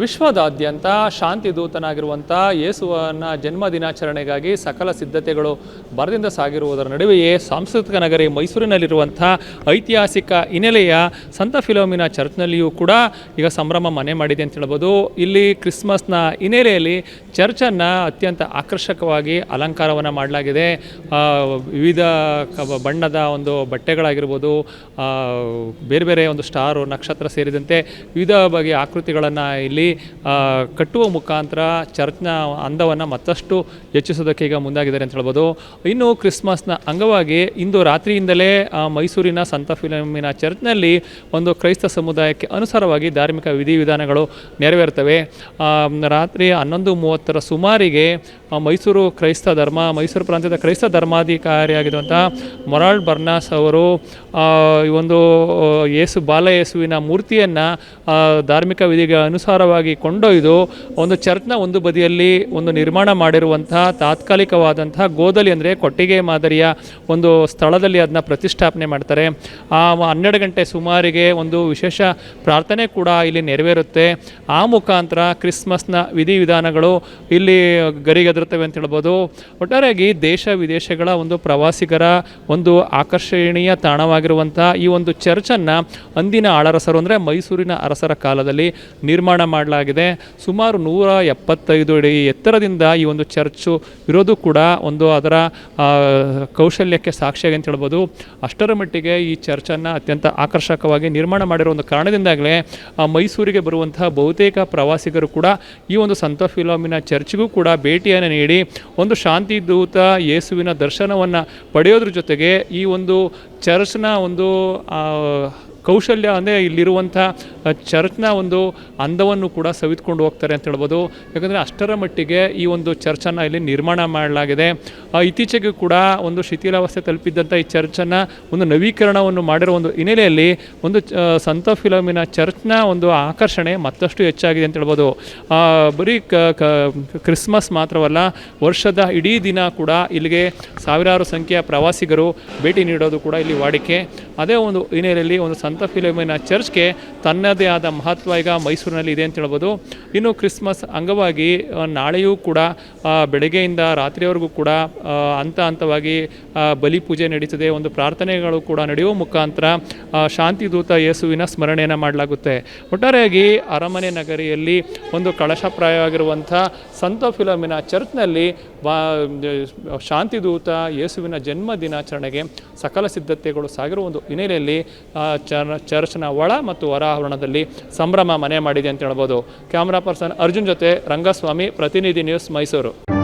ವಿಶ್ವದಾದ್ಯಂತ ಶಾಂತಿ ದೂತನಾಗಿರುವಂಥ ಯೇಸುವನ ಜನ್ಮ ದಿನಾಚರಣೆಗಾಗಿ ಸಕಲ ಸಿದ್ಧತೆಗಳು ಬರದಿಂದ ಸಾಗಿರುವುದರ ನಡುವೆಯೇ ಸಾಂಸ್ಕೃತಿಕ ನಗರಿ ಮೈಸೂರಿನಲ್ಲಿರುವಂಥ ಐತಿಹಾಸಿಕ ಹಿನ್ನೆಲೆಯ ಸಂತ ಫಿಲೋಮಿನ ಚರ್ಚ್ನಲ್ಲಿಯೂ ಕೂಡ ಈಗ ಸಂಭ್ರಮ ಮನೆ ಮಾಡಿದೆ ಅಂತ ಹೇಳ್ಬೋದು. ಇಲ್ಲಿ ಕ್ರಿಸ್ಮಸ್ನ ಹಿನ್ನೆಲೆಯಲ್ಲಿ ಚರ್ಚನ್ನು ಅತ್ಯಂತ ಆಕರ್ಷಕವಾಗಿ ಅಲಂಕಾರವನ್ನು ಮಾಡಲಾಗಿದೆ. ವಿವಿಧ ಬಣ್ಣದ ಒಂದು ಬಟ್ಟೆಗಳಾಗಿರ್ಬೋದು ಬೇರೆ ಬೇರೆ ಒಂದು ಸ್ಟಾರು, ನಕ್ಷತ್ರ ಸೇರಿದಂತೆ ವಿವಿಧ ಬಗೆಯ ಆಕೃತಿಗಳನ್ನು ಇಲ್ಲಿ ಆ, ಕಟ್ಟುವ ಮುಖಾಂತರ ಚರ್ಚ್ನ ಅಂದವನ್ನು ಮತ್ತಷ್ಟು ಹೆಚ್ಚಿಸೋದಕ್ಕೆ ಈಗ ಮುಂದಾಗಿದ್ದಾರೆ ಅಂತ ಹೇಳ್ಬೋದು. ಇನ್ನು ಕ್ರಿಸ್ಮಸ್ನ ಅಂಗವಾಗಿ ಇಂದು ರಾತ್ರಿಯಿಂದಲೇ ಮೈಸೂರಿನ ಸಂತ ಫಿಲಮಿನ ಚರ್ಚ್ನಲ್ಲಿ ಒಂದು ಕ್ರೈಸ್ತ ಸಮುದಾಯಕ್ಕೆ ಅನುಸಾರವಾಗಿ ಧಾರ್ಮಿಕ ವಿಧಿವಿಧಾನಗಳು ನೆರವೇರ್ತವೆ. ರಾತ್ರಿ ಹನ್ನೊಂದು ಮೂವತ್ತರ ಸುಮಾರಿಗೆ ಮೈಸೂರು ಕ್ರೈಸ್ತ ಧರ್ಮ ಮೈಸೂರು ಪ್ರಾಂತ್ಯದ ಕ್ರೈಸ್ತ ಧರ್ಮಾಧಿಕಾರಿಯಾಗಿರುವಂಥ ಮೊರಾಲ್ಡ್ ಬರ್ನಾಸ್ ಅವರು ಈ ಒಂದು ಯೇಸು ಬಾಲ ಯೇಸುವಿನ ಮೂರ್ತಿಯನ್ನು ಧಾರ್ಮಿಕ ವಿಧಿಗೆ ಅನುಸಾರವಾಗಿ ಕೊಂಡೊಯ್ದು ಒಂದು ಚರ್ಚ್ನ ಒಂದು ಬದಿಯಲ್ಲಿ ಒಂದು ನಿರ್ಮಾಣ ಮಾಡಿರುವಂತಹ ತಾತ್ಕಾಲಿಕವಾದಂತಹ ಗೋದಲಿ ಅಂದರೆ ಕೊಟ್ಟಿಗೆ ಮಾದರಿಯ ಒಂದು ಸ್ಥಳದಲ್ಲಿ ಅದನ್ನ ಪ್ರತಿಷ್ಠಾಪನೆ ಮಾಡ್ತಾರೆ. ಆ ಹನ್ನೆರಡು ಗಂಟೆ ಸುಮಾರಿಗೆ ಒಂದು ವಿಶೇಷ ಪ್ರಾರ್ಥನೆ ಕೂಡ ಇಲ್ಲಿ ನೆರವೇರುತ್ತೆ. ಆ ಮುಖಾಂತರ ಕ್ರಿಸ್ಮಸ್ನ ವಿಧಿವಿಧಾನಗಳು ಇಲ್ಲಿ ಗರಿಗೆದರುತ್ತವೆ ಅಂತ ಹೇಳ್ಬೋದು. ಒಟ್ಟಾರೆಯಾಗಿ ದೇಶ ವಿದೇಶಗಳ ಒಂದು ಪ್ರವಾಸಿಗರ ಒಂದು ಆಕರ್ಷಣೀಯ ತಾಣವಾಗಿರುವಂತಹ ಈ ಒಂದು ಚರ್ಚನ್ನು ಅಂದಿನ ಆಳರಸರು ಅಂದರೆ ಮೈಸೂರಿನ ಅರಸರ ಕಾಲದಲ್ಲಿ ನಿರ್ಮಾಣ ಮಾಡಲಾಗಿದೆ. ಸುಮಾರು ನೂರ ಎಪ್ಪತ್ತೈದು ಅಡಿ ಎತ್ತರದಿಂದ ಈ ಒಂದು ಚರ್ಚು ಇರೋದು ಕೂಡ ಒಂದು ಅದರ ಕೌಶಲ್ಯಕ್ಕೆ ಸಾಕ್ಷಿಯಾಗಿ ಅಂತ ಹೇಳ್ಬೋದು. ಅಷ್ಟರ ಮಟ್ಟಿಗೆ ಈ ಚರ್ಚನ್ನು ಅತ್ಯಂತ ಆಕರ್ಷಕವಾಗಿ ನಿರ್ಮಾಣ ಮಾಡಿರೋ ಒಂದು ಕಾರಣದಿಂದಾಗಲೇ ಮೈಸೂರಿಗೆ ಬರುವಂತಹ ಬಹುತೇಕ ಪ್ರವಾಸಿಗರು ಕೂಡ ಈ ಒಂದು ಸಂತ ಫಿಲೋಮಿನ ಚರ್ಚ್ಗೂ ಕೂಡ ಭೇಟಿಯನ್ನು ನೀಡಿ, ಒಂದು ಶಾಂತಿ ದೂತ ಯೇಸುವಿನ ದರ್ಶನವನ್ನು ಪಡೆಯೋದ್ರ ಜೊತೆಗೆ ಈ ಒಂದು ಚರ್ಚ್ನ ಒಂದು ಕೌಶಲ್ಯ ಅಂದರೆ ಇಲ್ಲಿರುವಂಥ ಚರ್ಚ್ನ ಒಂದು ಅಂದವನ್ನು ಕೂಡ ಸವಿತ್ಕೊಂಡು ಹೋಗ್ತಾರೆ ಅಂತ ಹೇಳ್ಬೋದು. ಯಾಕಂದರೆ ಅಷ್ಟರ ಮಟ್ಟಿಗೆ ಈ ಒಂದು ಚರ್ಚನ್ನು ಇಲ್ಲಿ ನಿರ್ಮಾಣ ಮಾಡಲಾಗಿದೆ. ಇತ್ತೀಚೆಗೆ ಕೂಡ ಒಂದು ಶಿಥಿಲಾವಸ್ಥೆ ತಲುಪಿದ್ದಂಥ ಈ ಚರ್ಚನ್ನು ಒಂದು ನವೀಕರಣವನ್ನು ಮಾಡಿರೋ ಒಂದು ಹಿನ್ನೆಲೆಯಲ್ಲಿ ಒಂದು ಸಂತ ಫಿಲಮಿನ ಚರ್ಚ್ನ ಒಂದು ಆಕರ್ಷಣೆ ಮತ್ತಷ್ಟು ಹೆಚ್ಚಾಗಿದೆ ಅಂತ ಹೇಳ್ಬೋದು. ಬರೀ ಕ್ರಿಸ್ಮಸ್ ಮಾತ್ರವಲ್ಲ, ವರ್ಷದ ಇಡೀ ದಿನ ಕೂಡ ಇಲ್ಲಿಗೆ ಸಾವಿರಾರು ಸಂಖ್ಯೆಯ ಪ್ರವಾಸಿಗರು ಭೇಟಿ ನೀಡೋದು ಕೂಡ ಇಲ್ಲಿ ವಾಡಿಕೆ. ಅದೇ ಒಂದು ಹಿನ್ನೆಲೆಯಲ್ಲಿ ಒಂದು ಸಂತ ಫಿಲಮಿನ ಚರ್ಚ್ಗೆ ತನ್ನದೇ ಆದ ಮಹತ್ವ ಈಗ ಮೈಸೂರಿನಲ್ಲಿ ಇದೆ ಅಂತ ಹೇಳ್ಬೋದು. ಇನ್ನು ಕ್ರಿಸ್ಮಸ್ ಅಂಗವಾಗಿ ನಾಳೆಯೂ ಕೂಡ ಬೆಳಗ್ಗೆಯಿಂದ ರಾತ್ರಿಯವರೆಗೂ ಕೂಡ ಹಂತ ಹಂತವಾಗಿ ಬಲಿ ಪೂಜೆ ನಡೀತದೆ ಒಂದು ಪ್ರಾರ್ಥನೆಗಳು ಕೂಡ ನಡೆಯುವ ಮುಖಾಂತರ ಶಾಂತಿದೂತ ಯೇಸುವಿನ ಸ್ಮರಣೆಯನ್ನು ಮಾಡಲಾಗುತ್ತೆ. ಒಟ್ಟಾರೆಯಾಗಿ ಅರಮನೆ ನಗರಿಯಲ್ಲಿ ಒಂದು ಕಳಶಪ್ರಾಯವಾಗಿರುವಂಥ ಸಂತ ಫಿಲೋಮಿನಾ ಚರ್ಚ್ನಲ್ಲಿ ಬಾ ಶಾಂತಿದೂತ ಯೇಸುವಿನ ಜನ್ಮ ದಿನಾಚರಣೆಗೆ ಸಕಲ ಸಿದ್ಧತೆಗಳು ಸಾಗಿರುವ ಒಂದು ಹಿನ್ನೆಲೆಯಲ್ಲಿ ಆ, ಚರ್ ಚರ್ಚ್ನ ಒಳ ಮತ್ತು ಹೊರ ಆವರಣದಲ್ಲಿ ಸಂಭ್ರಮ ಮನೆ ಮಾಡಿದೆ ಅಂತ ಹೇಳ್ಬೋದು. ಕ್ಯಾಮ್ರಾ ಪರ್ಸನ್ ಅರ್ಜುನ್ ಜೊತೆ ರಂಗಸ್ವಾಮಿ, ಪ್ರತಿನಿಧಿ ನ್ಯೂಸ್ ಮೈಸೂರು.